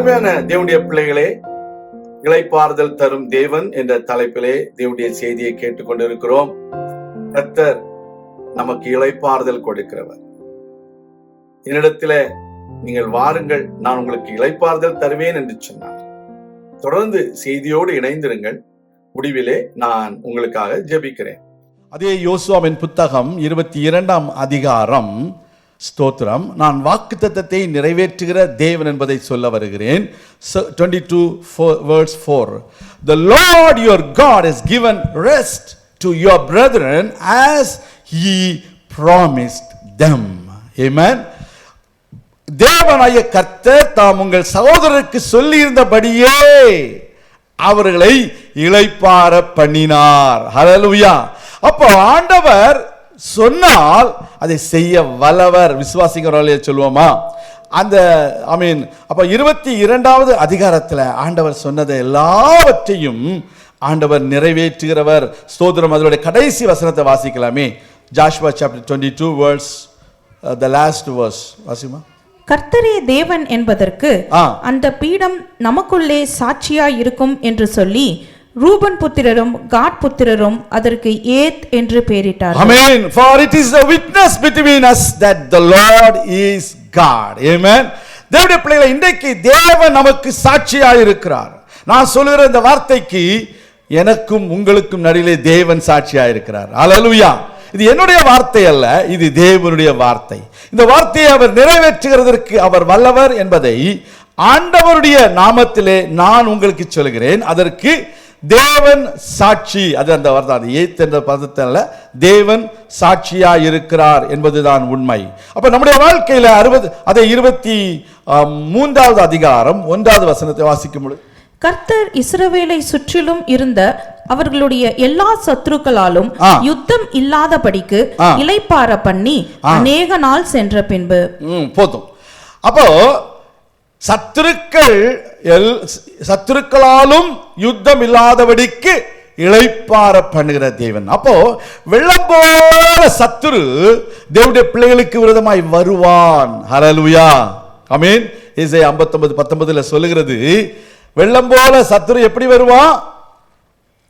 அருமையான தேவனுடைய பிள்ளைகளே இளைப்பாறுதல் தரும் தேவன் என்ற தலைப்பிலே தேவனுடைய செய்தியை கேட்டுக்கொண்டிருக்கிறோம். கத்தர் நமக்கு இளைப்பாறுதல் கொடுக்கிறவர். என்னிடத்துல நீங்கள் வாருங்கள் நான் உங்களுக்கு இளைப்பாறுதல் தருவேன் என்று சொன்னார். தொடர்ந்து செய்தியோடு இணைந்திருங்கள். முடிவிலே நான் உங்களுக்காக ஜெபிக்கிறேன். அதே யோசுவாவின் புத்தகம் இருபத்தி இரண்டாம் அதிகாரம் ஸ்தோத்திரம். நான் வாக்குத்தத்தத்தை நிறைவேற்றுகிற தேவன் என்பதை சொல்ல வருகிறேன். Twenty two words four the Lord your God is given rest to your brethren as he promised them amen தேவனாய கர்த்தர் தாம் உங்கள் சகோதரருக்கு சொல்லியிருந்தபடியே அவர்களை இளைப்பார பண்ணினார். ஹalleluya அப்போ ஆண்டவர் சொன்னால் அதை செய்ய வல்லவர். விசுவாசிக்கிறவர்களே சொல்லுவோமா? அந்த ஐ மீன் அப்ப இருபத்தி இரண்டாவது அதிகாரத்தில் ஆண்டவர் சொன்னதை எல்லாவற்றையும் ஆண்டவர் நிறைவேற்றுகிறவர். ஸ்தோத்திரம். அதனுடைய கடைசி வசனத்தை வாசிக்கலாமே. Joshua chapter twenty two words the last verse Wasima? கர்த்தரே தேவன் என்பதற்கு. அந்த பீடம் நமக்குள்ளே சாட்சியாய் இருக்கும் என்று சொல்லி ரூபன் புத்திரரும் காட் புத்திரரும் அதற்கு ஏத் என்று பெயரிட்டார் ஆமென் For it is a witness between us that the Lord is God. Amen. தேவனுடைய பிள்ளைகளை இன்றைக்கு தேவன் நமக்கு சாட்சியாக இருக்கிறார் நான் சொல்லுகிற இந்த வார்த்தைக்கு எனக்கும் உங்களுக்கும் நடுவிலே தேவன் சாட்சியாக இருக்கிறார் அலலுயா இது என்னுடைய வார்த்தை அல்ல இது தேவனுடைய வார்த்தை. இந்த வார்த்தையை அவர் நிறைவேற்றுகிறதற்கு அவர் வல்லவர் என்பதை ஆண்டவருடைய நாமத்திலே நான் உங்களுக்கு சொல்கிறேன் அதற்கு தேவன் சாட்சி. அது அந்த வார்த்தை அது ஏத் என்ற பதத்தில் தேவன் சாட்சியா இருக்கிறார் என்பதுதான் உண்மை. அப்ப நம்முடைய வாழ்க்கையில அறுபது அதை இருபத்தி மூன்றாவது அதிகாரம் ஒன்றாவது வசனத்தை வாசிக்கும் பொழுது. கர்த்தர் இஸ்ரவேலை சுற்றிலும் இருந்த அவர்களுடைய எல்லா சத்துருக்களாலும். யுத்தம் இல்லாதபடிக்கு ஆ. இளைப்பார பண்ணி அநேக நாள் சென்ற பின்பு. போதும். அப்போ சத்துருக்கள் எல் சத்துருக்களாலும் யுத்தம் இல்லாதபடிக்கு இளைப்பார பண்ணுகிற தேவன். அப்போ வெள்ளம் போல சத்துரு தேவனுடைய பிள்ளைகளுக்கு விரோதமாய் வருவான். ஹரலுயா அமீன் இசை 59 பத்தொன்பதுல சொல்லுகிறது வெள்ளம் போல சத்துரு எப்படி வருவான்?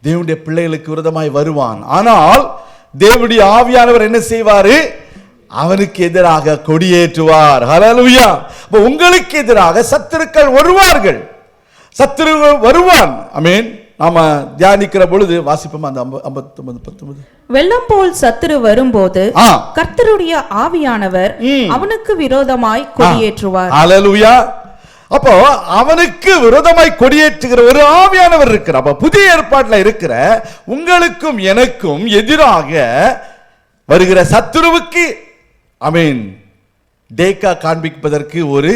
தேவனுடைய பிள்ளைகளுக்கு விரோதமாய் வருவான். ஆனால் தேவனுடைய ஆவியானவர் என்ன செய்வாரு? அவனுக்கு எதிராக கொடியேற்றுவார். அப்ப உங்களுக்கு எதிராக சத்துருக்கள் வருவார்கள். சத்துரு வருவான். அமீன் நாம தியானிக்கிற பொழுது வாசிப்போம் அந்த ஐம்ப- ஐம்பத்தொன்பது பத்தொன்பது. வெள்ளம் போல் சத்துரு வரும்போது கர்த்தருடைய ஆவியானவர். அவனுக்கு விரோதமாய் கொடியேற்றுவார். ஹalleluya அப்போ அவனுக்கு விரோதமாய் கொடியேற்றுகிற ஒரு ஆவியானவர் இருக்கிறார். அப்ப புதிய ஏற்பாட்டில் இருக்கிற உங்களுக்கும் எனக்கும் எதிராக வருகிற சத்துருவுக்கு அமீன் டேக்கா காண்பிப்பதற்கு ஒரு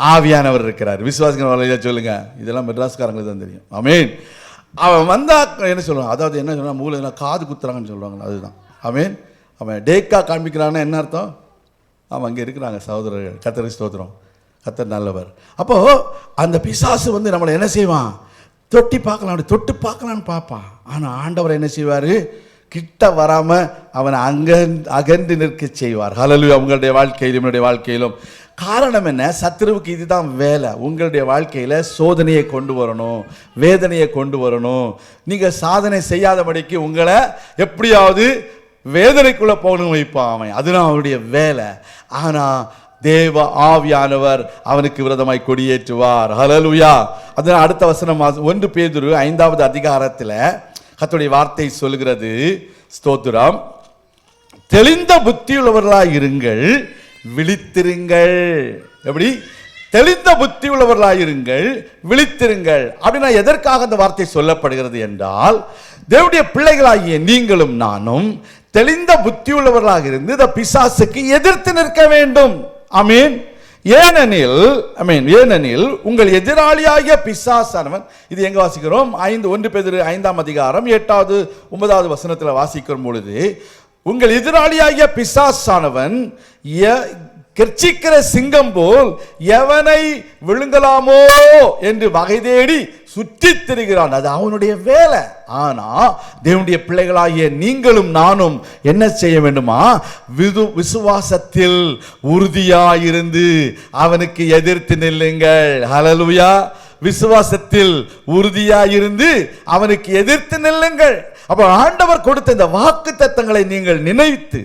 ஆவியானவர் இருக்கிறார். விசுவாசிகள் வழியில சொல்லுங்க. இதெல்லாம் மெட்ராஸ்காரங்களுக்கு தான் தெரியும். அமீன் அவன் வந்தா என்ன சொல்லுவான் அதாவது என்ன சொல்லுவான் மூளை காது குத்துறாங்கன்னு சொல்லுவாங்க அதுதான். அமீன் அவன் டேக்கா காண்பிக்கிறான்னா என்ன அர்த்தம்? அவன் அங்கே இருக்கிறாங்க சகோதரர்கள். கத்தரி ஸ்தோத்திரம். கத்தர் நல்லவர். அப்போ அந்த பிசாசு வந்து நம்மளை என்ன செய்வான்? தொட்டி பார்க்கலாம் தொட்டு பார்க்கலான்னு பார்ப்பான். ஆனால் ஆண்டவர் என்ன செய்வார்? கிட்ட வராமல் அவனை அங்க அகன்று நிற்க செய்வார். ஹலலு உங்களுடைய வாழ்க்கையிலும் என்னுடைய வாழ்க்கையிலும். காரணம் என்ன? சத்ருவுக்கு இதுதான் வேலை. உங்களுடைய வாழ்க்கையில் சோதனையை கொண்டு வரணும் வேதனையை கொண்டு வரணும். நீங்கள் சாதனை செய்யாதபடிக்கு உங்களை எப்படியாவது வேதனைக்குள்ளே போகணும் வைப்பான் அவன். அதுதான் அவனுடைய வேலை. ஆனால் தேவ ஆவியானவர் அவனுக்கு விரதமாய் கொடியேற்றுவார். ஹலலுயா அதனால் அடுத்த வசனம் ஒன்று பேதுரு ஐந்தாவது அதிகாரத்தில் கத்துடைய வார்த்தை சொல்கிறது ஸ்தோத்திரம். தெளிந்த புத்தியுள்ளவர்களாக இருங்கள் விழித்திருங்கள். எப்படி? தெளிந்த புத்தி இருங்கள் விழித்திருங்கள். அப்படின்னா எதற்காக அந்த வார்த்தை சொல்லப்படுகிறது என்றால் தேவடைய பிள்ளைகளாகிய நீங்களும் நானும் தெளிந்த புத்தி உள்ளவர்களாக இருந்து இந்த பிசாசுக்கு எதிர்த்து நிற்க வேண்டும். அமீன் ஏனெனில் ஐ மீன் ஏனெனில் உங்கள் எதிராளியாகிய பிசாசானவன் இது எங்கே வாசிக்கிறோம்? ஐந்து ஒன்று பேதிரு ஐந்தாம் அதிகாரம் எட்டாவது ஒன்பதாவது வசனத்தில் வாசிக்கும் பொழுது உங்கள் எதிராளியாகிய பிசாசானவன் எ- கெர்ச்சிக்கிற சிங்கம் போல் எவனை விழுங்கலாமோ என்று வகை தேடி சுற்றி திரிகிறான். அது அவனுடைய வேலை. ஆனால் தேவனுடைய பிள்ளைகளாகிய நீங்களும் நானும் என்ன செய்ய வேண்டுமா? விது விசுவாசத்தில் உறுதியாயிருந்து அவனுக்கு எதிர்த்து நில்லுங்கள். ஹலலுயா விசுவாசத்தில் உறுதியாயிருந்து அவனுக்கு எதிர்த்து நில்லுங்கள். அப்ப ஆண்டவர் கொடுத்த இந்த வாக்கு தத்தங்களை நீங்கள் நினைத்து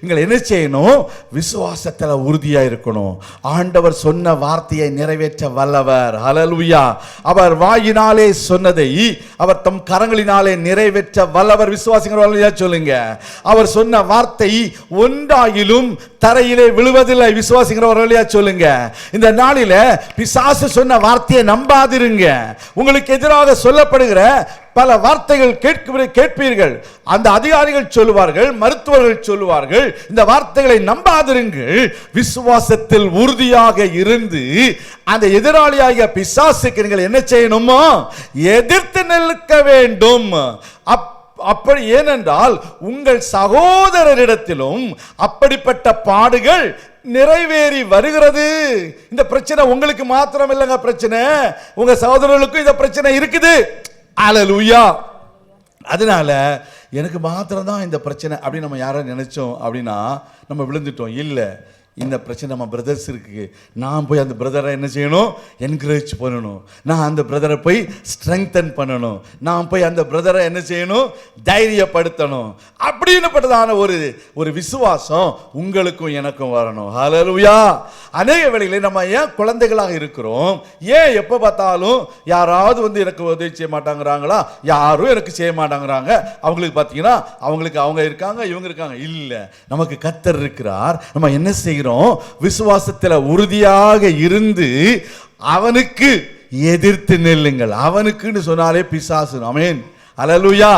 நீங்கள் என்ன செய்யணும்? விசுவாசத்தில் உறுதியா இருக்கணும். ஆண்டவர் சொன்ன வார்த்தையை நிறைவேற்ற வல்லவர். ஹalleluya அவர் வாயினாலே சொன்னதை அவர் தம் கரங்களினாலே நிறைவேற்ற வல்லவர். விசுவாசிங்கிற சொல்லுங்க. அவர் சொன்ன வார்த்தை ஒன்றாயிலும் தரையிலே விழுவதில்லை. விசுவாசிங்கிற ஒரு வழியா சொல்லுங்க. இந்த நாளில பிசாசு சொன்ன வார்த்தையை நம்பாதிருங்க. உங்களுக்கு எதிராக சொல்லப்படுகிற பல வார்த்தைகள் கேட்க கேட்பீர்கள். அந்த அதிகாரிகள் சொல்லுவார்கள் மருத்துவர்கள் சொல்லுவார்கள் இந்த வார்த்தைகளை நம்பாதிருங்கள். விசுவாசத்தில் உறுதியாக இருந்து அந்த எதிராளியாகிய பிசாசுக்கு நீங்கள் என்ன செய்யணுமோ? எதிர்த்து நிற்க வேண்டும். அப் அப்படி ஏனென்றால் உங்கள் சகோதரரிடத்திலும் அப்படிப்பட்ட பாடுகள் நிறைவேறி வருகிறது. இந்த பிரச்சனை உங்களுக்கு மாத்திரம் இல்லைங்க பிரச்சனை. உங்க சகோதரர்களுக்கும் இந்த பிரச்சனை இருக்குது. அலலுயா அதனால எனக்கு மாத்திரம் தான் இந்த பிரச்சனை அப்படின்னு நம்ம யாரை நினைச்சோம் அப்படின்னா நம்ம விழுந்துட்டோம். இல்லை. இந்த பிரச்சனை நம்ம பிரதர்ஸ் இருக்கு. நான் போய் அந்த பிரதரை என்ன செய்யணும்? என்கரேஜ் பண்ணணும். நான் அந்த பிரதரை போய் ஸ்ட்ரெங்தன் பண்ணணும். நான் போய் அந்த பிரதரை என்ன செய்யணும்? தைரியப்படுத்தணும். அப்படின்னப்பட்டதான ஒரு ஒரு விசுவாசம் உங்களுக்கும் எனக்கும் வரணும். ஹலலுயா அநேக வேளைகளில் நம்ம ஏன் குழந்தைகளாக இருக்கிறோம்? ஏன் எப்போ பார்த்தாலும் யாராவது வந்து எனக்கு உதவி செய்ய மாட்டாங்கிறாங்களா? யாரும் எனக்கு செய்ய மாட்டாங்கிறாங்க. அவங்களுக்கு பார்த்தீங்கன்னா அவங்களுக்கு அவங்க இருக்காங்க இவங்க இருக்காங்க. இல்லை. நமக்கு கத்தர் இருக்கிறார். நம்ம என்ன செய்கிறோம்? விசுவாசத்தில் உறுதியாக இருந்து அவனுக்கு எதிர்த்து நில்லுங்கள். அவனுக்குன்னு சொன்னாலே பிசாசு அமேன் அலலுயா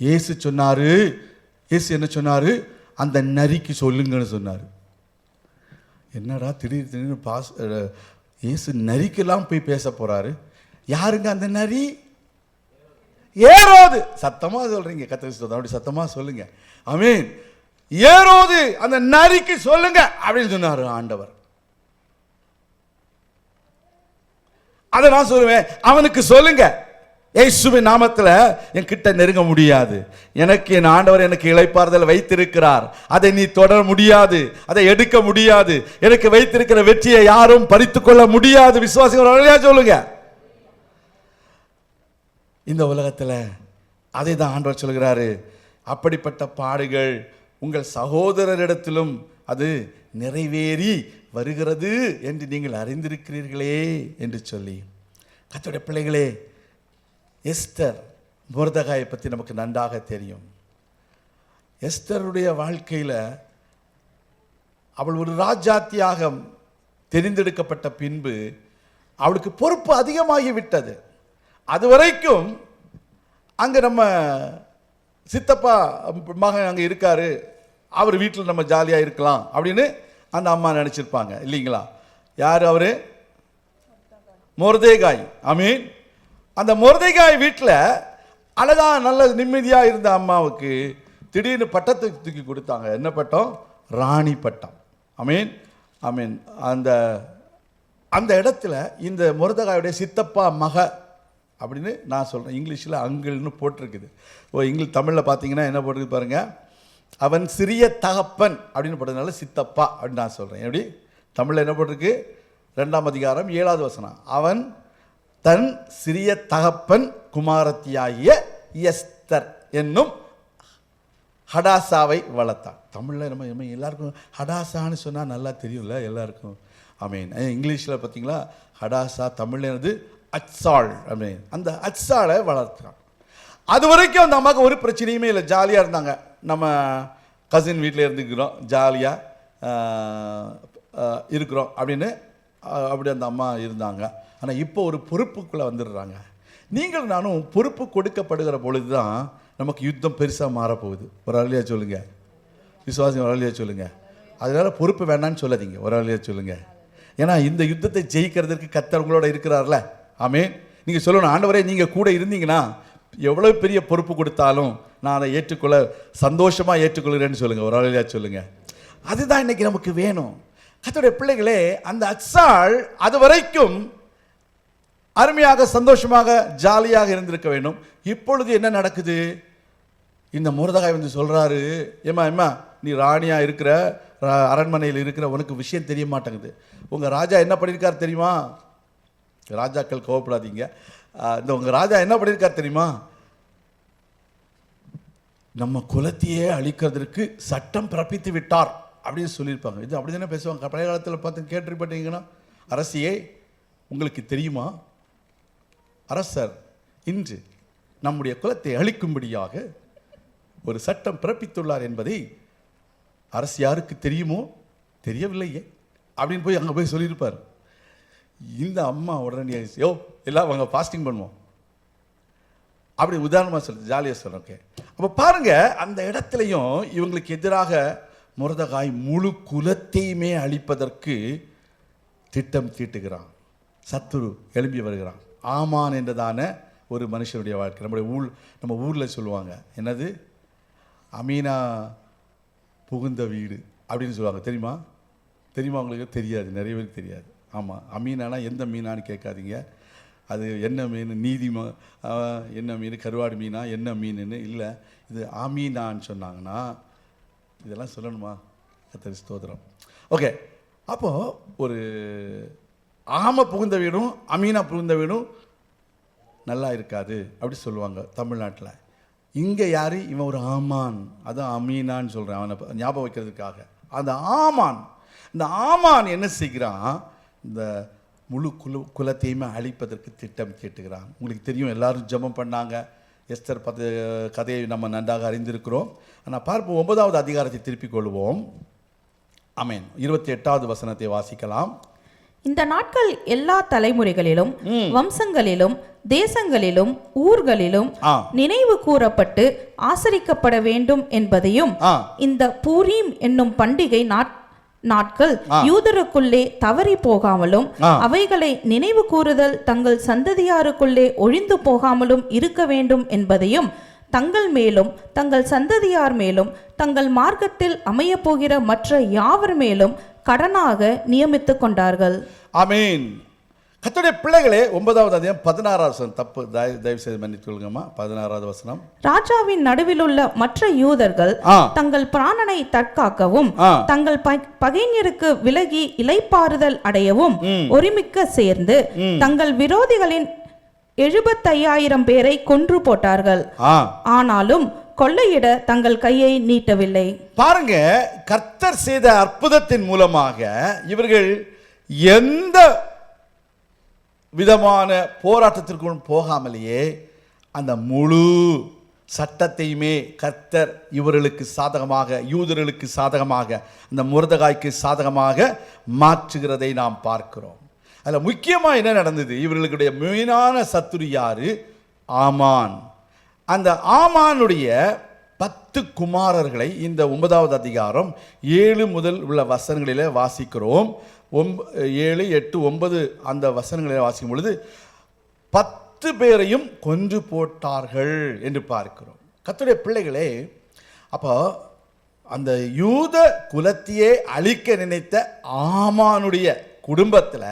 இயேசு சொன்னாரு. இயேசு என்ன சொன்னாரு? அந்த நரிக்கு சொல்லுங்கன்னு சொன்னாரு. என்னடா திடீர் திடீர்னு பாஸ் அஹ், இயேசு நரிக்கெல்லாம் போய் பேச போறாரு. யாருங்க அந்த நரி? ஏறாது சத்தமா சொல்றீங்க. கத்திரி அப்படி சத்தமா சொல்லுங்க. அமீன் ஏறோது அந்த நரிக்கு சொல்லுங்க அப்படின்னு சொன்னார் ஆண்டவர். அதை நான் சொல்லுவேன் அவனுக்கு சொல்லுங்க. ஏசுவின் நாமத்தில் என் கிட்ட நெருங்க முடியாது. எனக்கு என் ஆண்டவர் எனக்கு இழைப்பாறுதல் வைத்திருக்கிறார். அதை நீ தொடர முடியாது. அதை எடுக்க முடியாது. எனக்கு வைத்திருக்கிற வெற்றியை யாரும் பறித்துக்கொள்ள முடியாது. விசுவாசிகள் சொல்லுங்க. இந்த உலகத்தில் அதை தான் ஆண்டவர் சொல்கிறாரு அப்படிப்பட்ட பாடுகள் உங்கள் சகோதரரிடத்திலும் அது நிறைவேறி வருகிறது என்று நீங்கள் அறிந்திருக்கிறீர்களே என்று சொல்லி. கர்த்தருடைய பிள்ளைகளே எஸ்தர் முருதகாயை பற்றி நமக்கு நன்றாக தெரியும். எஸ்தருடைய வாழ்க்கையில் அவள் ஒரு ராஜாத்தியாக தெரிந்தெடுக்கப்பட்ட பின்பு அவளுக்கு பொறுப்பு அதிகமாகி விட்டது அது வரைக்கும் அங்கே நம்ம சித்தப்பா மகன் அங்கே இருக்காரு. அவர் வீட்டில் நம்ம ஜாலியாக இருக்கலாம் அப்படின்னு அந்த அம்மா நினச்சிருப்பாங்க. இல்லைங்களா? யார் அவர்? மொர்தேகாய். அமீன். அந்த மொர்தேகாய் வீட்டில் அழகா நல்ல நிம்மதியாக இருந்த அம்மாவுக்கு திடீர்னு பட்டத்தை தூக்கி கொடுத்தாங்க. என்ன பட்டம்? ராணி பட்டம். அமீன். அமீன். அந்த அந்த இடத்துல இந்த முருதகாயுடைய சித்தப்பா மக அப்படின்னு நான் சொல்கிறேன் இங்கிலீஷில் அங்கிள்னு போட்டிருக்குது. ஓ இங்கிலீஷ் தமிழில் பார்த்தீங்கன்னா என்ன போட்டிருக்கு பாருங்கள் அவன் சிறிய தகப்பன் அப்படின்னு போட்டதுனால சித்தப்பா அப்படின்னு நான் சொல்கிறேன் எப்படி? தமிழில் என்ன போட்டிருக்கு? ரெண்டாம் அதிகாரம் ஏழாவது வசனம். அவன் தன் சிறிய தகப்பன் குமாரத்தியாகிய எஸ்தர் என்னும் ஹடாசாவை வளர்த்தான். தமிழில் நம்ம நம்ம எல்லாருக்கும் ஹடாசான்னு சொன்னால் நல்லா தெரியும்ல எல்லாருக்கும். அமீன் இங்கிலீஷில் பார்த்தீங்களா? ஹடாசா தமிழ் என்னது? அச்சாள் ஐ அந்த அச்சாளை வளர்த்தான். அது வரைக்கும் அந்த அம்மாவுக்கு ஒரு பிரச்சனையுமே இல்லை. ஜாலியாக இருந்தாங்க. நம்ம கசின் வீட்டில் இருந்துக்கிறோம். ஜாலியாக இருக்கிறோம் அப்படின்னு அப்படி அந்த அம்மா இருந்தாங்க. ஆனால் இப்போ ஒரு பொறுப்புக்குள்ளே வந்துடுறாங்க. நீங்கள் நானும் பொறுப்பு கொடுக்கப்படுகிற பொழுது தான் நமக்கு யுத்தம் பெருசாக மாறப்போகுது. ஒரு அழியா சொல்லுங்கள் விசுவாசம் ஒரு அழியாக சொல்லுங்கள் அதனால பொறுப்பு வேண்டாம்னு சொல்லாதீங்க. ஒரு அழியா சொல்லுங்கள் ஏன்னா இந்த யுத்தத்தை ஜெயிக்கிறதுக்கு கத்தவங்களோட இருக்கிறார்ல. ஆமே நீங்கள் சொல்லணும். ஆண்டவரே நீங்கள் கூட இருந்தீங்கன்னா எவ்வளோ பெரிய பொறுப்பு கொடுத்தாலும் நான் அதை ஏற்றுக்கொள்ள சந்தோஷமாக ஏற்றுக்கொள்கிறேன்னு சொல்லுங்கள் ஒரு அழியா சொல்லுங்க. அதுதான் இன்னைக்கு நமக்கு வேணும். கத்தோடைய பிள்ளைகளே அந்த அச்சாள் அது வரைக்கும் அருமையாக சந்தோஷமாக ஜாலியாக இருந்திருக்க வேண்டும். இப்பொழுது என்ன நடக்குது? இந்த முருதகாய் வந்து சொல்கிறாரு ஏம்மா ஏமா நீ ராணியா இருக்கிற அரண்மனையில் இருக்கிற உனக்கு விஷயம் தெரிய மாட்டேங்குது. உங்கள் ராஜா என்ன பண்ணியிருக்கார் தெரியுமா? ராஜாக்கள் கோவப்படாதீங்க. இந்த உங்கள் ராஜா என்ன பண்ணியிருக்கார் தெரியுமா? நம்ம குலத்தையே அழிக்கிறதுக்கு சட்டம் பிறப்பித்து விட்டார் அப்படின்னு சொல்லியிருப்பாங்க. இது அப்படி தானே பேசுவாங்க? பழைய காலத்தில் பார்த்து கேட்டுப்பட்டீங்கன்னா அரசியே உங்களுக்கு தெரியுமா? அரசர் இன்று நம்முடைய குலத்தை அழிக்கும்படியாக ஒரு சட்டம் பிறப்பித்துள்ளார் என்பதை அரசு யாருக்கு தெரியுமோ? தெரியவில்லையே. அப்படின்னு போய் அங்கே போய் சொல்லியிருப்பார். இந்த அம்மா உடனே யோ எல்லாம் அவங்க ஃபாஸ்டிங் பண்ணுவோம். அப்படி உதாரணமாக சொல்லுது ஜாலியாக சொல்கிறேன் ஓகே அப்போ பாருங்கள் அந்த இடத்துலையும் இவங்களுக்கு எதிராக முரதகாய் முழு குலத்தையுமே அழிப்பதற்கு திட்டம் தீட்டுகிறான். சத்துரு எழும்பி வருகிறான். ஆமான் என்றதான ஒரு மனுஷனுடைய வாழ்க்கை. நம்முடைய ஊர் நம்ம ஊரில் சொல்லுவாங்க என்னது? அமீனா புகுந்த வீடு அப்படின்னு சொல்லுவாங்க தெரியுமா? தெரியுமா உங்களுக்கு? தெரியாது நிறைய பேருக்கு தெரியாது. ஆமாம் அமீனானா எந்த மீனான்னு கேட்காதீங்க. அது என்ன மீன்? நீதி என்ன மீன்? கருவாடு மீனா? என்ன மீனுன்னு? இல்லை இது ஆமீனான்னு சொன்னாங்கன்னா இதெல்லாம் சொல்லணுமா? கத்தரி ஸ்தோத்திரம். ஓகே அப்போது ஒரு ஆம புகுந்த வீடும் அமீனா புகுந்த வீடும் நல்லா இருக்காது அப்படி சொல்லுவாங்க தமிழ்நாட்டில். இங்கே யார்? இவன் ஒரு ஆமான். அதான் அமீனான்னு சொல்கிறேன் அவனை ஞாபகம் வைக்கிறதுக்காக. அந்த ஆமான் இந்த ஆமான் என்ன செய்கிறான்? இந்த முழு குல குலத்தையுமே அழிப்பதற்கு திட்டம் தீட்டுகிறான் உங்களுக்கு தெரியும் எல்லாரும் ஜெபம் பண்ணாங்க. எஸ்தர் பத்து கதையை நம்ம நன்றாக அறிந்திருக்கிறோம். ஆனால் பார்ப்போம் ஒன்பதாவது அதிகாரத்தை திருப்பிக் கொள்வோம். அமேன் இருபத்தி எட்டாவது வசனத்தை வாசிக்கலாம். இந்த நாட்கள் எல்லா தலைமுறைகளிலும் வம்சங்களிலும் தேசங்களிலும் ஊர்களிலும் நினைவு கூறப்பட்டு ஆசரிக்கப்பட வேண்டும் என்பதையும் இந்த பூரீம் என்னும் பண்டிகை நாட் நாட்கள் யூதருக்குள்ளே தவறி போகாமலும். அவைகளை நினைவு கூறுதல் தங்கள் சந்ததியாருக்குள்ளே ஒழிந்து போகாமலும் இருக்க வேண்டும் என்பதையும் தங்கள் மேலும் தங்கள் சந்ததியார் மேலும் தங்கள் மார்க்கத்தில் அமையப் போகிற மற்ற யாவர் மேலும் கடனாக நியமித்துக் கொண்டார்கள். ஆமீன். கர்த்தருடைய பிள்ளைகளே ஒன்பதாவது அதிகம் பதினாறாவது வசனம். தப்பு தயவு செய்து மன்னித்து கொள்ளுங்கம்மா. பதினாறாவது வசனம். ராஜாவின் நடுவிலுள்ள மற்ற யூதர்கள் தங்கள் பிராணனை தற்காக்கவும் தங்கள் பகைஞருக்கு விலகி இளைப்பாறுதல் அடையவும் ஒருமிக்க சேர்ந்து தங்கள் விரோதிகளின் எழுபத்தையாயிரம் பேரை கொன்று போட்டார்கள். ஆனாலும் கொள்ளையிட தங்கள் கையை நீட்டவில்லை. பாருங்க கர்த்தர் செய்த அற்புதத்தின் மூலமாக இவர்கள் எந்த விதமான போராட்டத்திற்கும் போகாமலேயே அந்த முழு சட்டத்தையுமே கர்த்தர் இவர்களுக்கு சாதகமாக யூதர்களுக்கு சாதகமாக அந்த முருதகாய்க்கு சாதகமாக மாற்றுகிறதை நாம் பார்க்கிறோம். அதில் முக்கியமாக என்ன நடந்தது? இவர்களுடைய மெயினான சத்துரு யாரு? ஆமான். அந்த ஆமானுடைய பத்து குமாரர்களை இந்த ஒன்பதாவது அதிகாரம் ஏழு முதல் உள்ள வசனங்களில் வாசிக்கிறோம். ஒம்ப ஏழு எட்டு ஒன்பது அந்த வசனங்களை வாசிக்கும் பொழுது பத்து பேரையும் கொன்று போட்டார்கள் என்று பார்க்கிறோம். கத்துடைய பிள்ளைகளே அப்போ அந்த யூத குலத்தையே அழிக்க நினைத்த ஆமானுடைய குடும்பத்தில்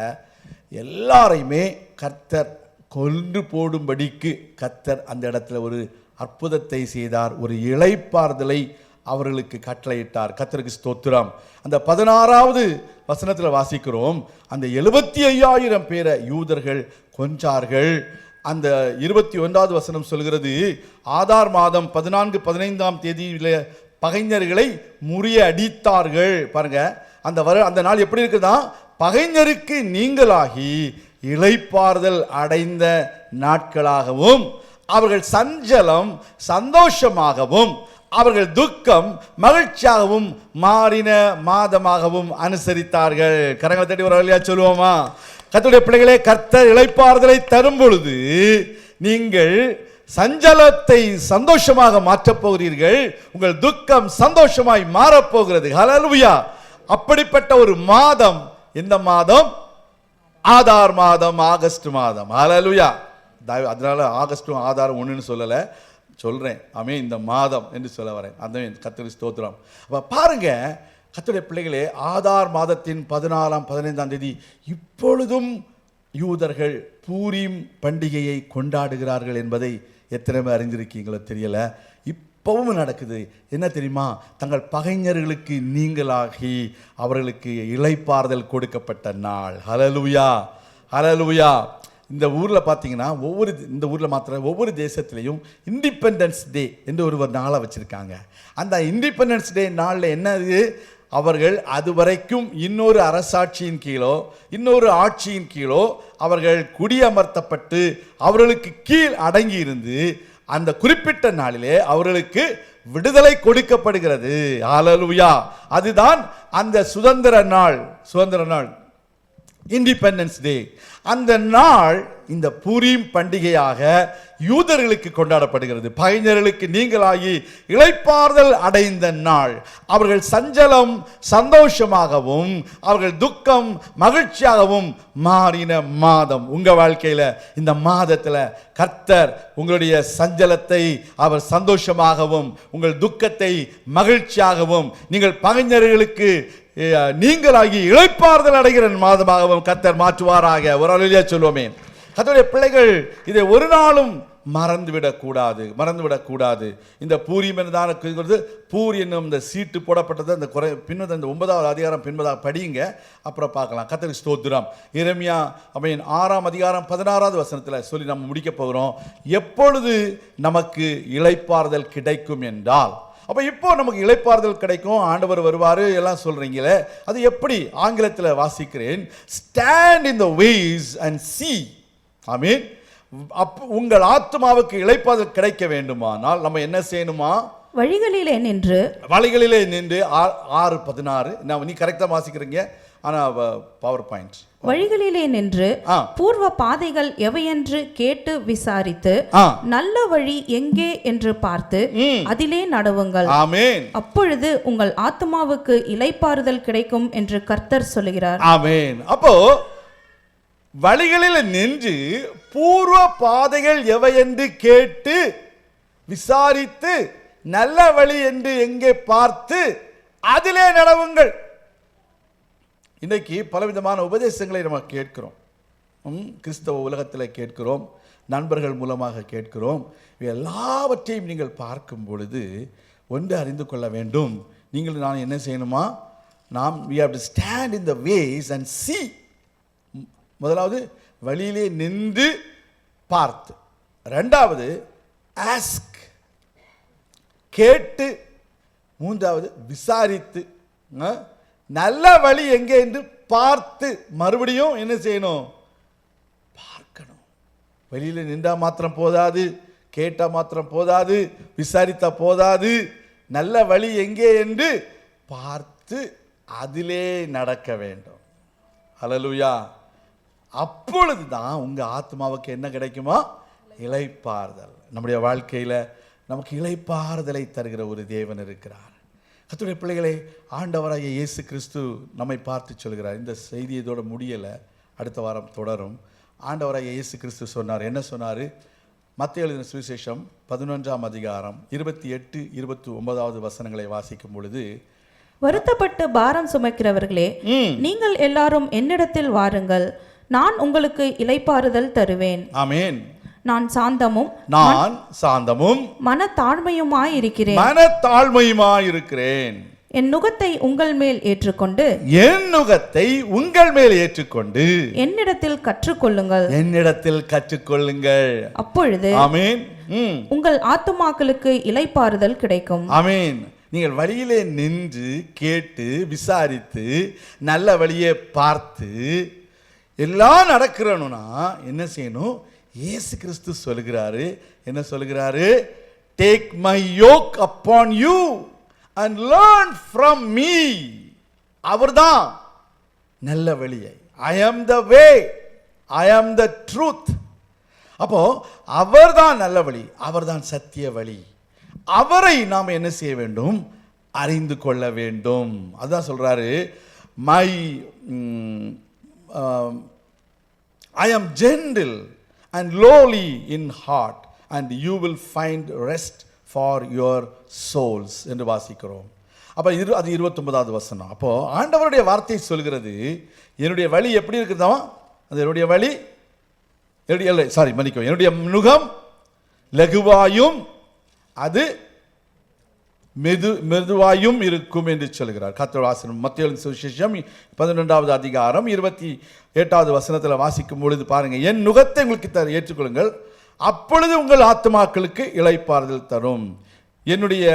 எல்லாரையுமே கர்த்தர் கொன்று போடும்படிக்கு கர்த்தர் அந்த இடத்துல ஒரு அற்புதத்தை செய்தார் ஒரு இளைப்பாறுதலை அவர்களுக்கு கட்டளையிட்டார். கத்தருக்கு ஸ்தோத்திரம். அந்த பதினாறாவது வசனத்தில் வாசிக்கிறோம். அந்த எழுபத்தி ஐயாயிரம் பேரை யூதர்கள் கொஞ்சார்கள் அந்த இருபத்தி ஒன்றாவது வசனம் சொல்கிறது ஆதார் மாதம் பதினான்கு பதினைந்தாம் தேதியில பகைஞர்களை முறிய அடித்தார்கள். பாருங்க அந்த வர அந்த நாள் எப்படி இருக்குதா பகைஞருக்கு நீங்களாகி இளைப்பாறுதல் அடைந்த நாட்களாகவும் அவர்கள் சஞ்சலம் சந்தோஷமாகவும் அவர்கள் துக்கம் மகிழ்ச்சியாகவும் மாறின மாதமாகவும் அனுசரித்தார்கள். கரங்களை தட்டி ஒரு வழியா சொல்லுவோமா? கத்துடைய பிள்ளைகளே கர்த்தர் இளைப்பாறுதலை தரும் பொழுது நீங்கள் சஞ்சலத்தை சந்தோஷமாக மாற்றப் போகிறீர்கள். உங்கள் துக்கம் சந்தோஷமாய் மாறப்போகிறது. ஹலலுயா அப்படிப்பட்ட ஒரு மாதம். எந்த மாதம்? ஆதார் மாதம் ஆகஸ்ட் மாதம். ஹலலுயா அதனால ஆகஸ்டும் ஆதாரம் ஒன்றுன்னு சொல்லலை. சொல்கிறேன் அமே இந்த மாதம் என்று சொல்ல வரேன். அந்த கத்திரி ஸ்தோத்திரம். அப்போ பாருங்க கத்துடைய பிள்ளைகளே ஆதார் மாதத்தின் பதினாலாம் பதினைந்தாம் தேதி இப்பொழுதும் யூதர்கள் பூரீம் பண்டிகையை கொண்டாடுகிறார்கள் என்பதை எத்தனை பேர் அறிந்திருக்கீங்களோ தெரியலை. இப்பவும் நடக்குது. என்ன தெரியுமா? தங்கள் பகைஞர்களுக்கு நீங்களாகி அவர்களுக்கு இலைப்பாறுதல் கொடுக்கப்பட்ட நாள். ஹலலுயா ஹலலுயா இந்த ஊரில் பார்த்தீங்கன்னா ஒவ்வொரு இந்த ஊரில் மாத்திர ஒவ்வொரு தேசத்திலையும் இண்டிபெண்டன்ஸ் டே என்று ஒரு ஒரு நாளை வச்சுருக்காங்க. அந்த இண்டிபெண்டன்ஸ் டே நாளில் என்னது? அவர்கள் அதுவரைக்கும் இன்னொரு அரசாட்சியின் கீழோ இன்னொரு ஆட்சியின் கீழோ அவர்கள் குடியமர்த்தப்பட்டு அவர்களுக்கு கீழ் அடங்கி இருந்து அந்த குறிப்பிட்ட நாளிலே அவர்களுக்கு விடுதலை கொடுக்கப்படுகிறது. ஆலலுயா அதுதான் அந்த சுதந்திர நாள். சுதந்திர நாள். இண்டிபெண்டன்ஸ் டே அந்த நாள் இந்த பூரீம் பண்டிகையாக யூதர்களுக்கு கொண்டாடப்படுகிறது. பகைஞர்களுக்கு நீங்களாகி இளைப்பாறுதல் அடைந்த நாள். அவர்கள் சஞ்சலம் சந்தோஷமாகவும் அவர்கள் துக்கம் மகிழ்ச்சியாகவும் மாறின மாதம். உங்கள் வாழ்க்கையில் இந்த மாதத்தில் கர்த்தர் உங்களுடைய சஞ்சலத்தை அவர் சந்தோஷமாகவும் உங்கள் துக்கத்தை மகிழ்ச்சியாகவும் நீங்கள் பகைஞர்களுக்கு நீங்களாகி இழைப்பார்தல் அடைகிற மாதமாகவும் கத்தர் மாற்றுவாராக. ஒரு அலுவலியா சொல்லுவோமே. கத்தருடைய பிள்ளைகள் இதை ஒரு நாளும் மறந்துவிடக்கூடாது மறந்துவிடக்கூடாது. இந்த பூரியம் என்றதான பூர் என்னும் இந்த சீட்டு போடப்பட்டது அந்த குறை பின்னது அந்த ஒன்பதாவது அதிகாரம் பின்பதாக படியுங்க. அப்புறம் பார்க்கலாம். கத்தரி ஸ்தோத்திரம். இரமியா அப்படின்னு ஆறாம் அதிகாரம் பதினாறாவது வசனத்தில் சொல்லி நம்ம முடிக்க போகிறோம். எப்பொழுது நமக்கு இழைப்பாறுதல் கிடைக்கும் என்றால் அப்போ இப்போ நமக்கு இளைப்பாறுதல் கிடைக்கும் ஆண்டவர் வருவார் எல்லாம் சொல்றீங்களே அது எப்படி? ஆங்கிலத்தில் வாசிக்கிறேன் stand in the ways and see. ஆமீன். அப் உங்கள் ஆத்மாவுக்கு இளைப்பாறுதல் கிடைக்க வேண்டுமானால் நம்ம என்ன செய்யணுமா? வழிகளிலே நின்று வழிகளிலே நின்று ஆறு பதினாறு நான் நீ கரெக்டாக வாசிக்கிறீங்க. ஆனால் பவர் பாயிண்ட் வழிகளிலே நின்று. பூர்வ பாதைகள் எவையென்று கேட்டு விசாரித்து நல்ல வழி எங்கே என்று பார்த்து. அதிலே நடவுங்கள். ஆமேன். அப்பொழுது உங்கள் ஆத்மாவுக்கு இளைப்பாறுதல் கிடைக்கும் என்று கர்த்தர் சொல்லுகிறார். ஆமென். அப்போ வழிகளில் நின்று பூர்வ பாதைகள் எவை என்று கேட்டு விசாரித்து நல்ல வழி என்று எங்கே பார்த்து அதிலே நடவுங்கள். இன்றைக்கி பலவிதமான உபதேசங்களை நம்ம கேட்கிறோம். ம், கிறிஸ்தவ உலகத்தில் கேட்கிறோம் நண்பர்கள் மூலமாக கேட்கிறோம். எல்லாவற்றையும் நீங்கள் பார்க்கும் பொழுது ஒன்று அறிந்து கொள்ள வேண்டும். நீங்கள் நான் என்ன செய்யணுமா? நாம் we have to stand in the ways and see முதலாவது வழியிலே நின்று பார்த்து. ரெண்டாவது ஆஸ்க் கேட்டு. மூன்றாவது விசாரித்து. நல்ல வழி எங்கே என்று பார்த்து மறுபடியும் என்ன செய்யணும்? பார்க்கணும். வெளியில் நின்றா மாத்திரம் போதாது கேட்டால் மாத்திரம் போதாது விசாரித்தா போதாது. நல்ல வழி எங்கே என்று பார்த்து அதிலே நடக்க வேண்டும். அலலுயா அப்பொழுது தான் உங்கள் ஆத்மாவுக்கு என்ன கிடைக்குமா? இலைப்பாறுதல் நம்முடைய வாழ்க்கையில் நமக்கு இலைப்பாறுதலை தருகிற ஒரு தேவன் இருக்கிறார். கர்த்தருடைய பிள்ளைகளே ஆண்டவராகிய இயேசு கிறிஸ்து நம்மை பார்த்து சொல்கிறார். இந்த செய்தி இதோட முடியலை. அடுத்த வாரம் தொடரும். ஆண்டவராகிய இயேசு கிறிஸ்து சொன்னார். என்ன சொன்னார்? மத்திய எழுதின சுவிசேஷம் பதினொன்றாம் அதிகாரம் இருபத்தி எட்டு இருபத்தி ஒன்பதாவது வசனங்களை வாசிக்கும் பொழுது வருத்தப்பட்டு பாரம் சுமக்கிறவர்களே நீங்கள் எல்லாரும் என்னிடத்தில் வாருங்கள். நான் உங்களுக்கு இளைப்பாறுதல் தருவேன். ஆமென். நான் சாந்தமும் நான் சாந்தமும் மனத்தாழ்மையுமாயிருக்கிறேன். மனத்தாழ்மையுமாயிருக்கிறேன். என் நுகத்தை உங்கள் மேல் ஏற்றுக்கொண்டு என் நுகத்தை உங்கள் மேல் ஏற்றுக்கொண்டு என்னிடத்தில் கற்றுக்கொள்ளுங்கள். என்னிடத்தில் கற்றுக்கொள்ளுங்கள். அப்பொழுது ஆமீன். உங்கள் ஆத்துமாக்களுக்கு இளைப்பாறுதல் கிடைக்கும். ஆமீன். நீங்கள் வழியிலே நின்று கேட்டு விசாரித்து நல்ல வழியை பார்த்து எல்லாம் நடக்கிறணும்னா என்ன செய்யணும்? இயேசு கிறிஸ்து சொல்லுகிறாரு என்ன சொல்லுகிறாரு take my yoke upon you and learn from me அவர் தான் நல்ல வழியை ஐ ஆம் த வே ஐ ஆம் த ட்ரூத் அப்போ அவர்தான் நல்ல வழி அவர்தான் சத்திய வழி. அவரை நாம் என்ன செய்ய வேண்டும்? அறிந்து கொள்ள வேண்டும். அதான் சொல்றாரு. My I am gentle and lowly in heart and you will find rest for your souls என்று வாசிக்கிறோம். அப்போ இரு அது இருபத்தொன்பதாவது வசனம். அப்போது ஆண்டவருடைய வார்த்தை சொல்கிறது என்னுடைய வழி எப்படி இருக்குதோ அது என்னுடைய வழி என்னுடைய இல்லை சாரி மன்னிக்கும் என்னுடைய நுகம் லகுவாயும் அது மெது மெதுவாயும் இருக்கும் என்று சொல்கிறார். கர்த்தர் வாசனம் மத்திய சுவிசேஷம் பதினொன்றாவது அதிகாரம் இருபத்தி எட்டாவது வசனத்தில் வாசிக்கும் பொழுது பாருங்க என் நுகத்தை உங்களுக்கு தர ஏற்றுக்கொள்ளுங்கள். அப்பொழுது உங்கள் ஆத்மாக்களுக்கு இளைப்பாறுதல் தரும். என்னுடைய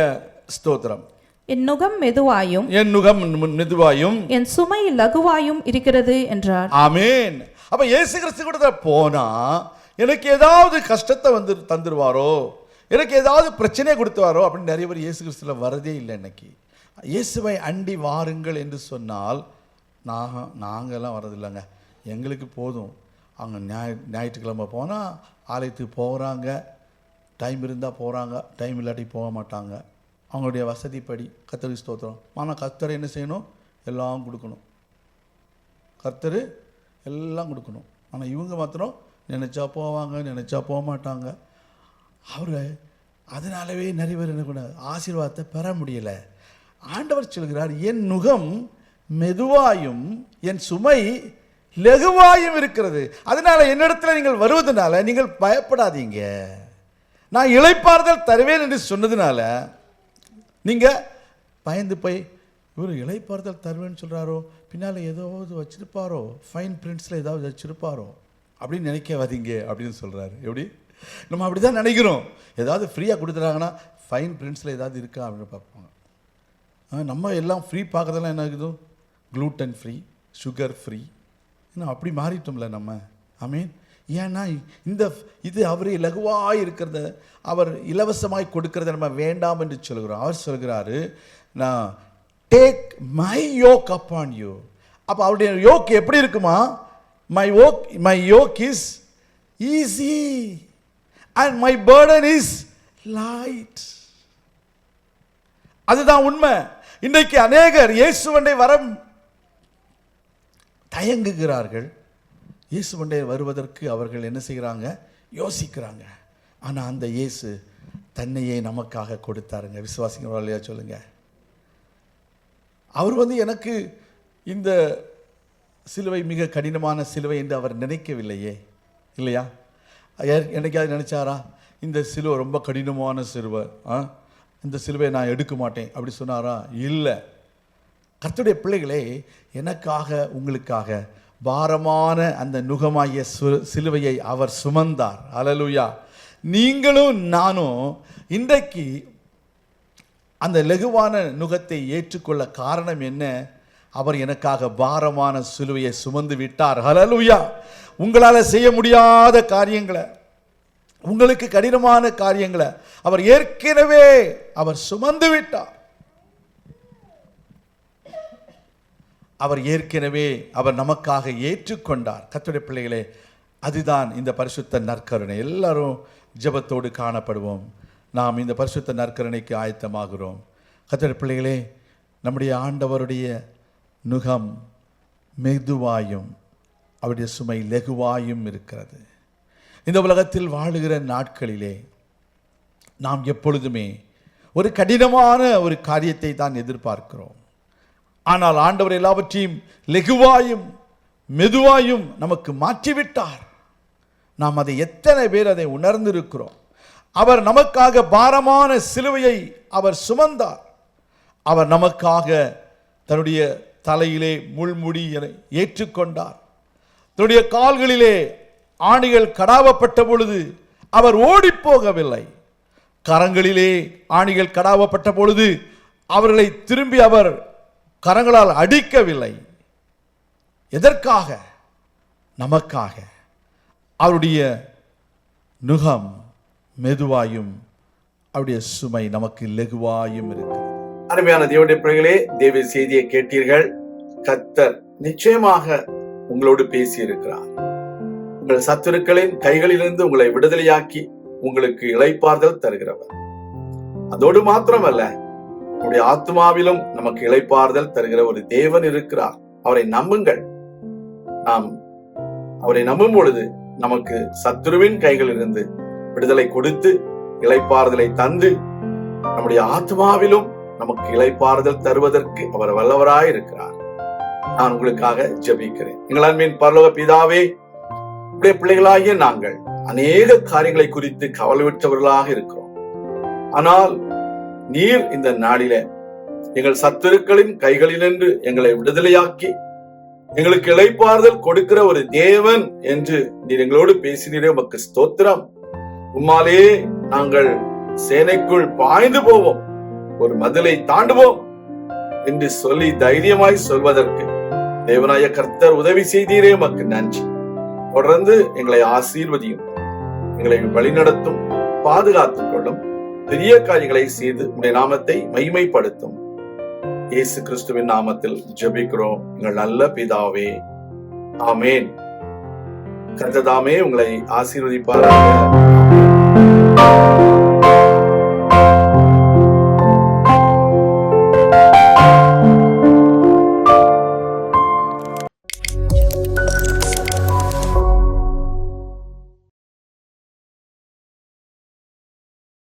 ஸ்தோத்திரம். என் நுகம் மெதுவாயும் என் நுகம் மெதுவாயும் என் சுமை லகுவாயும் இருக்கிறது என்றார். ஆமென். அப்ப இயேசு கிறிஸ்து கூட போனா எனக்கு ஏதாவது கஷ்டத்தை வந்து தந்துருவாரோ? எனக்கு ஏதாவது பிரச்சனையை கொடுத்துவாரோ அப்படின்னு நிறைய பேர் இயேசு கிறிஸ்துவில் வரதே இல்லை இன்னைக்கு. இயேசுவை அண்டி வாருங்கள் என்று சொன்னால் நான் நாங்கள்லாம் வரதில்லைங்க எங்களுக்கு போதும். அவங்க ஞாய ஞாயிற்றுக்கிழமை போனால் ஆலயத்துக்கு போகிறாங்க டைம் இருந்தால் போகிறாங்க டைம் இல்லாட்டி போக மாட்டாங்க. அவங்களுடைய வசதிப்படி கத்தரி ஸ்தோத்திரம். ஆனால் கத்தரை என்ன செய்யணும்? எல்லாம் கொடுக்கணும். கர்த்தர் எல்லாம் கொடுக்கணும். ஆனால் இவங்க மாத்திரம் நினச்சா போவாங்க நினச்சா போக மாட்டாங்க. அவர் அதனாலவே நிறைய பேர் என்ன ஆசீர்வாதத்தை பெற முடியலை. ஆண்டவர் சொல்கிறார் என் நுகம் மெதுவாயும் என் சுமை லெகுவாயும் இருக்கிறது. அதனால் என்னிடத்தில் நீங்கள் வருவதனால நீங்கள் பயப்படாதீங்க. நான் இழைப்பார்தல் தருவேன் என்று சொன்னதுனால நீங்கள் பயந்து போய் இவர் இழைப்பார்தல் தருவேன்னு சொல்கிறாரோ பின்னால் ஏதாவது வச்சிருப்பாரோ? ஃபைன் பிரிண்ட்ஸில் ஏதாவது வச்சிருப்பாரோ? அப்படின்னு நினைக்காதீங்க அப்படின்னு சொல்கிறாரு எப்படி? நம்ம அப்படி தான் நினைக்கிறோம். ஏதாவது ஃப்ரீயாக கொடுத்துட்டாங்கன்னா ஃபைன் பிரிண்ட்ஸில் ஏதாவது இருக்கா அப்படின்னு பார்ப்போம் ஆ, நம்ம எல்லாம் ஃப்ரீ பார்க்கறதெல்லாம் என்ன ஆகுது? க்ளூட்டன் ஃப்ரீ சுகர் ஃப்ரீ என்ன அப்படி மாறிட்டோம்ல நம்ம. ஐ மீன் ஏன்னா இந்த இது அவர் இலகுவாக இருக்கிறத அவர் இலவசமாய் கொடுக்கறத நம்ம வேண்டாம் என்று சொல்கிறோம் அவர் சொல்கிறாரு நான் take my yoke upon you அப்போ அவருடைய யோக் எப்படி இருக்குமா? My yoke my yoke is easy and my burden is light அதுதான் உண்மை. இன்றைக்கு அநேகர் இயேசுவண்டை வர தயங்குகிறார்கள். இயேசுவண்டை வருவதற்கு அவர்கள் என்ன செய்கிறாங்க? யோசிக்கிறாங்க. ஆனால் அந்த இயேசு தன்னையே நமக்காக கொடுத்தாருங்க. விசுவாசிங்க இல்லையா சொல்லுங்க. அவர் வந்து எனக்கு இந்த சிலுவை மிக கடினமான சிலுவை என்று அவர் நினைக்கவில்லையே. இல்லையா? யார் என்னைக்காவது இந்த சிலுவை ரொம்ப கடினமான சிலுவை. ஆ? இந்த சிலுவை நான் எடுக்க மாட்டேன். அப்படி சொன்னாரா? இல்லை. கர்த்தருடைய பிள்ளைகளே எனக்காக உங்களுக்காக பாரமான அந்த நுகமாகிய சு சிலுவையை அவர் சுமந்தார். அலலுயா நீங்களும் நானும் இன்றைக்கு அந்த லெகுவான நுகத்தை ஏற்றுக்கொள்ள காரணம் என்ன? அவர் எனக்காக பாரமான சிலுவையை சுமந்து விட்டார். ஹலலுயா உங்களால் செய்ய முடியாத காரியங்களை உங்களுக்கு கடினமான காரியங்களை அவர் ஏற்கனவே அவர் சுமந்து விட்டார். அவர் ஏற்கனவே அவர் நமக்காக ஏற்றுக்கொண்டார். கத்துடைய பிள்ளைகளே அதுதான் இந்த பரிசுத்த நற்கருணை. எல்லாரும் ஜெபத்தோடு காணப்படுவோம். நாம் இந்த பரிசுத்த நற்கருணைக்கு ஆயத்தமாகிறோம். கத்துடைய பிள்ளைகளே நம்முடைய ஆண்டவருடைய நுகம் மெதுவாயும் அவருடைய சுமை லெகுவாயும் இருக்கிறது. இந்த உலகத்தில் வாழுகிற நாட்களிலே நாம் எப்பொழுதுமே ஒரு கடினமான ஒரு காரியத்தை தான் எதிர்பார்க்கிறோம். ஆனால் ஆண்டவர் எல்லாவற்றையும் லெகுவாயும் மெதுவாயும் நமக்கு மாற்றிவிட்டார். நாம் அதை எத்தனை பேர் அதை உணர்ந்திருக்கிறோம். அவர் நமக்காக பாரமான சிலுவையை அவர் சுமந்தார். அவர் நமக்காக தன்னுடைய தலையிலே முள்முடி என ஏற்றுக்கொண்டார். தன்னுடைய கால்களிலே ஆணிகள் கடாவப்பட்ட பொழுது அவர் ஓடிப் போகவில்லை கரங்களிலே ஆணிகள் கடாவப்பட்ட பொழுது அவர்களை திரும்பி அவர் கரங்களால் அடிக்கவில்லை. எதற்காக? நமக்காக. அவருடைய நுகம் மெதுவாயும் அவருடைய சுமை நமக்கு லெகுவாயும் இருக்கிறது. அருமையான தேவடைய பிள்ளைகளே தேவ செய்தியை கேட்டீர்கள். கத்தர் நிச்சயமாக உங்களோடு பேசி இருக்கிறார் உங்கள் சத்துருக்களின் கைகளிலிருந்து உங்களை விடுதலையாக்கி உங்களுக்கு இழைப்பார்தல் தருகிறவர். அதோடு மாத்திரமல்ல நம்முடைய ஆத்மாவிலும் நமக்கு இழைப்பார்தல் தருகிற ஒரு தேவன் இருக்கிறார். அவரை நம்புங்கள். நாம் அவரை நம்பும் பொழுது நமக்கு சத்துருவின் கைகளிலிருந்து விடுதலை கொடுத்து இளைப்பாறுதலை தந்து நம்முடைய ஆத்மாவிலும் நமக்கு இளைப்பாறுதல் தருவதற்கு அவர் வல்லவராய் இருக்கிறார். நான் உங்களுக்காக ஜெபிக்கிறேன். எங்கள் அன்பின் பரலோக பிதாவே உடைய பிள்ளைகளாகிய நாங்கள் அநேக காரியங்களை குறித்து கவலைவிட்டவர்களாக இருக்கிறோம். ஆனால் நீர் இந்த நாளில எங்கள் சத்துருக்களின் கைகளிலென்று எங்களை விடுதலையாக்கி எங்களுக்கு இழைப்பாறுதல் கொடுக்கிற ஒரு தேவன் என்று நீர் எங்களோடு பேசினீரே உமக்கு ஸ்தோத்திரம். உம்மாலே நாங்கள் சேனைக்குள் பாய்ந்து போவோம். ஒரு மதிலை தாண்டுவோம் என்று சொல்லி தைரியமாய் சொல்வதற்கு தேவனாய கர்த்தர் உதவி செய்தீரே மக்கு நன்றி. தொடர்ந்து எங்களை ஆசீர்வதியும் எங்களை வழிநடத்தும் பாதுகாத்துக் கொள்ளும் பெரிய காரியங்களை செய்து உடைய நாமத்தை மகிமைப்படுத்தும். இயேசு கிறிஸ்துவின் நாமத்தில் ஜபிக்கிறோம். எங்கள் நல்ல பிதாவே ஆமேன். கர்த்ததாமே உங்களை ஆசீர்வதிப்பாராக.